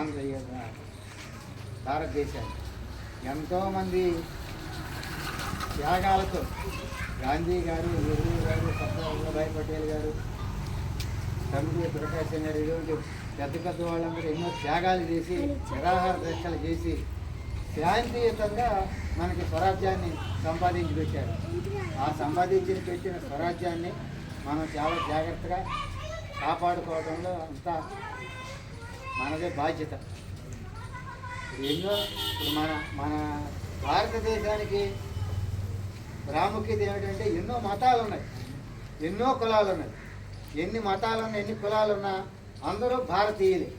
ఆంధ్ర భారతదేశాన్ని. ఎంతోమంది త్యాగాలతో గాంధీ గారు నెహ్రూ గారు సర్దార్ వల్లభాయ్ పటేల్ గారు తమిళ ప్రకాశం గారు ఇటువంటి పెద్ద పెద్ద వాళ్ళందరూ ఎన్నో త్యాగాలు చేసి నిరాహార దీక్షలు చేసి శాంతియుతంగా మనకి స్వరాజ్యాన్ని సంపాదించి పెట్టారు. ఆ సంపాదించి పెట్టిన స్వరాజ్యాన్ని మనం చాలా జాగ్రత్తగా కాపాడుకోవడంలో అంతా మనదే బాధ్యత. ఎన్నో ఇప్పుడు మన మన భారతదేశానికి ప్రాముఖ్యత ఏమిటంటే ఎన్నో మతాలు ఉన్నాయి ఎన్నో కులాలు ఉన్నాయి ఎన్ని మతాలు ఉన్నా ఎన్ని కులాలు ఉన్నా అందరూ భారతీయులే.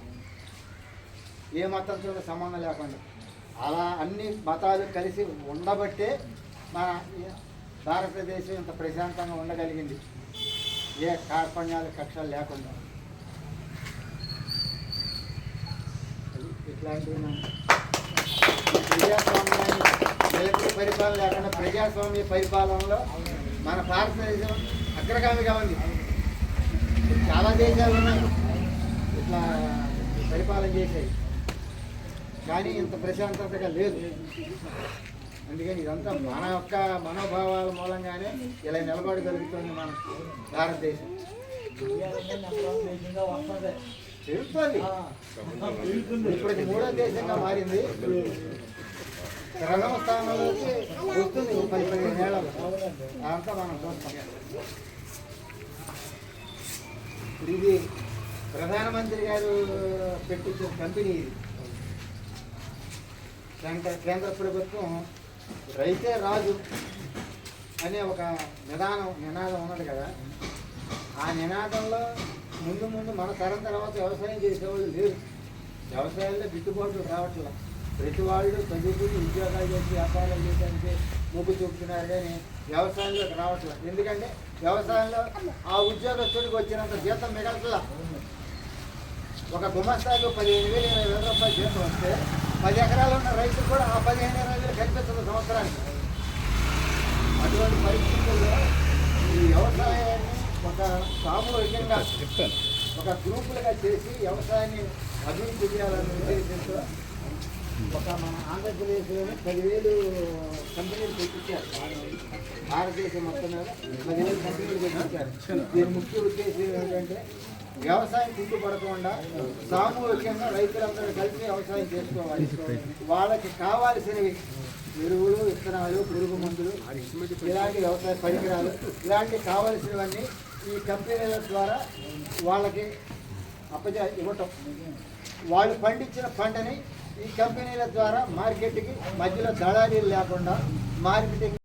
ఏ మతంతో సంబంధం లేకుండా. అలా అన్ని మతాలు కలిసి ఉండబట్టే మన భారతదేశం ఇంత ప్రశాంతంగా ఉండగలిగింది. ఏ కార్పణ్యాలు కక్షలు లేకుండా. ప్రజాస్వామ్యాన్ని మిలిటరీ పరిపాలన లేకుండా ప్రజాస్వామ్య పరిపాలనలో మన భారతదేశం అగ్రగామిగా ఉంది. చాలా దేశాలు ఉన్నాయి. ఇట్లా పరిపాలన చేసాయి కానీ ఇంత ప్రశాంతతగా లేదు. అందుకని ఇదంతా మన యొక్క మనోభావాల మూలంగానే ఇలా నిలబడగలుగుతుంది మన భారతదేశం. ఇప్పటికి మూడో దేశంగా మారింది. ప్రథమ స్థానంలోకి వస్తుంది ఓ పది పదిహేను ఏళ్ళలో. అదంతా మనం చూస్తాం. ఇప్పుడు ఇది ప్రధానమంత్రి గారు పెట్టించిన కంపెనీ ఇది. కేంద్ర కేంద్ర ప్రభుత్వం రైతే రాజు అనే ఒక నిదానం నినాదం ఉన్నది కదా. ఆ నినాదంలో ముందు ముందు మన తరం తర్వాత వ్యవసాయం చేసేవాళ్ళు లేరు. వ్యవసాయంలో గిట్టుబాటు రావట్లేదు ప్రతి వాళ్ళు చదువుకుని ఉద్యోగాలు చేసి వ్యాపారాలు చేయడానికి మొగ్గు చూపుతున్నారు కానీ వ్యవసాయంలోకి రావట్లేదు ఎందుకంటే వ్యవసాయంలో ఆ ఉద్యోగస్తుడికి వచ్చినంత జీతం మిగలట్లా. ఒక గుమస్తాకు పదిహేను వేలు ఇరవై వేల రూపాయలు జీతం వస్తే పది ఎకరాలు ఉన్న రైతు కూడా ఆ పదిహేను ఇరవై వేలు కనిపిస్తుంది సంవత్సరానికి. అటువంటి పరిస్థితుల్లో ఈ వ్యవసాయాన్ని ఒక సామూహికంగా ఒక గ్రూపులుగా చేసి వ్యవసాయాన్ని అభివృద్ధి చేయాలనే ఉద్దేశంతో ఒక మన ఆంధ్రప్రదేశ్లోనే పదివేలు కంపెనీలు పెట్టించారు. భారతదేశం మొత్తం మీద పదివేలు కంపెనీలు పెట్టించారు. దీని ముఖ్య ఉద్దేశం ఏంటంటే వ్యవసాయం చుట్టుపడకుండా సామూహికంగా రైతులందరూ కలిసి వ్యవసాయం చేసుకోవాలి. వాళ్ళకి కావాల్సినవి ఎరువులు విత్తనాలు పురుగు మందులు ఇలాంటి వ్యవసాయ పరికరాలు ఇలాంటి కావాల్సినవన్నీ ఈ కంపెనీల ద్వారా వాళ్ళకి అప్పజ ఇవ్వటం. వాళ్ళు పండించిన పంటని ఈ కంపెనీల ద్వారా మార్కెట్కి మధ్యలో దళారీలు లేకుండా మార్కెటింగ్